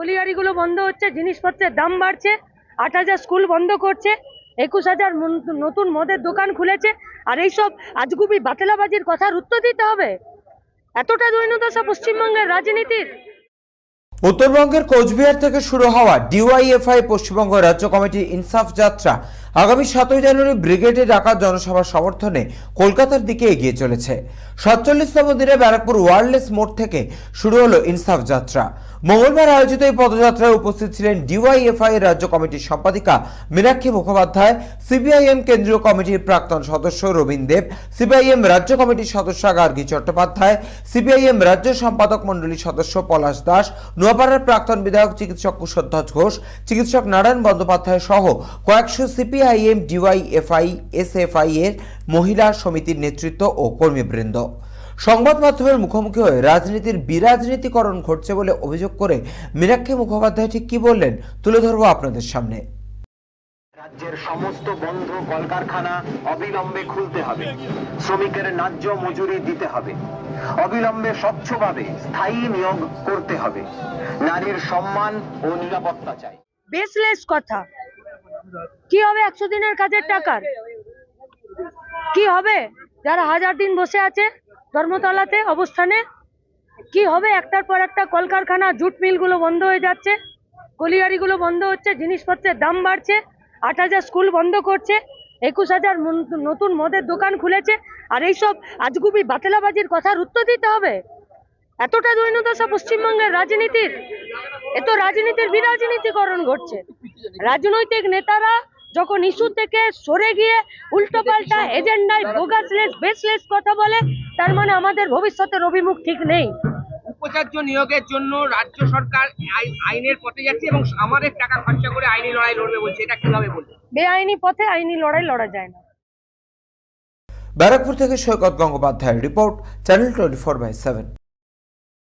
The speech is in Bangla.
কলিয়ারিগুলো বন্ধ হচ্ছে, জিনিসপত্রের দাম বাড়ছে, আট হাজার স্কুল বন্ধ করছে, একুশ হাজার নতুন মদের দোকান খুলেছে, আর এইসব আজগুবি বাতেলাবাজির কথার উত্তর দিতে হবে? এতটা দৈন্যদশা পশ্চিমবঙ্গের রাজনীতির? উত্তরবঙ্গের কোচবিহার থেকে শুরু হওয়া ডিওয়াইএফআই পশ্চিমবঙ্গ রাজ্য কমিটির ইনসাফ যাত্রা আগামী সাতই জানুয়ারি ব্রিগেডে ডাকা জনসভার সমর্থনে কলকাতার দিকে এগিয়ে চলেছে। সাতচল্লিশতম দিনে ব্যারাকপুর ওয়ারলেস মোড় থেকে শুরু হলো ইনসাফ যাত্রা। মঙ্গলবার আয়োজিত এই পদযাত্রায় উপস্থিত ছিলেন ডিওয়াইএফআই রাজ্য কমিটির সম্পাদিকা মীনাক্ষী মুখোপাধ্যায় সিপিআইএম কেন্দ্রীয় কমিটির প্রাক্তন সদস্য রবীন দেব সিপিআইএম রাজ্য কমিটির সদস্য গার্গী চট্টোপাধ্যায় সিপিআইএম রাজ্য সম্পাদক মণ্ডলীর সদস্য পলাশ দাস, নোয়াপাড়ার প্রাক্তন বিধায়ক চিকিৎসক কুশধ্বজ ঘোষ, চিকিৎসক নারায়ণ বন্দ্যোপাধ্যায় সহ কয়েকশো সিপিআইএম ডিওয়াইএফআই এসএফআই এর মহিলা সমিতির নেতৃত্ব ও কর্মীবৃন্দ। সংবাদ মাধ্যমের মুখোমুখি হয়ে রাজনীতির বিরাজনীতিকরণ ঘটছে বলে অভিযোগ করে মীনাক্ষী মুখোপাধ্যায় ঠিক কি বললেন তুলে ধরবো আপনাদের সামনে। রাজ্যের সমস্ত বন্ধ কলকারখানা অবিলম্বে খুলতে হবে। শ্রমিকের ন্যায্য মজুরি দিতে হবে। অবিলম্বে স্বচ্ছভাবে স্থায়ী নিয়োগ করতে হবে। নারীর সম্মান ও নিরাপত্তা চাই। বেসলেস কথা। কি হবে একশো দিনের কাজের টাকার? কি হবে? যারা হাজার দিন বসে আছে ধর্মতলাতে, অবস্থানে, কি হবে? একটার পর একটা কলকারখানা, জুট মিলগুলো বন্ধ হয়ে যাচ্ছে, কলিয়ারিগুলো বন্ধ হচ্ছে, জিনিসপত্রের দাম বাড়ছে, আট হাজার স্কুল বন্ধ করছে, একুশ হাজার নতুন মদের দোকান খুলেছে, আর এইসব আজগুবি বাতেলাবাজির কথার উত্তর দিতে হবে? এতটা দৈন্যদশা পশ্চিমবঙ্গের রাজনীতির? এ তো রাজনীতির বিরাজনীতিকরণ ঘটছে। রাজনৈতিক নেতারা যখন ইস্যু থেকে সরে গিয়ে উল্টোপাল্টা এজেন্ডায় বোগাসলেস বেসলেস কথা বলে তার মানে আমাদের ভবিষ্যতের অভিমুখ ঠিক নেই। উপাচার্য নিয়োগের জন্য রাজ্য সরকার আইনের পথে যাচ্ছে এবং আমাদের টাকা খরচা করে আইনি লড়াই লড়বে বলছে। এটা কীভাবে বলবে? বেআইনি পথে আইনি লড়াই লড়া যায় না। ব্যারাকপুর থেকে সৈকত গঙ্গোপাধ্যায়ের report channel twenty four by seven.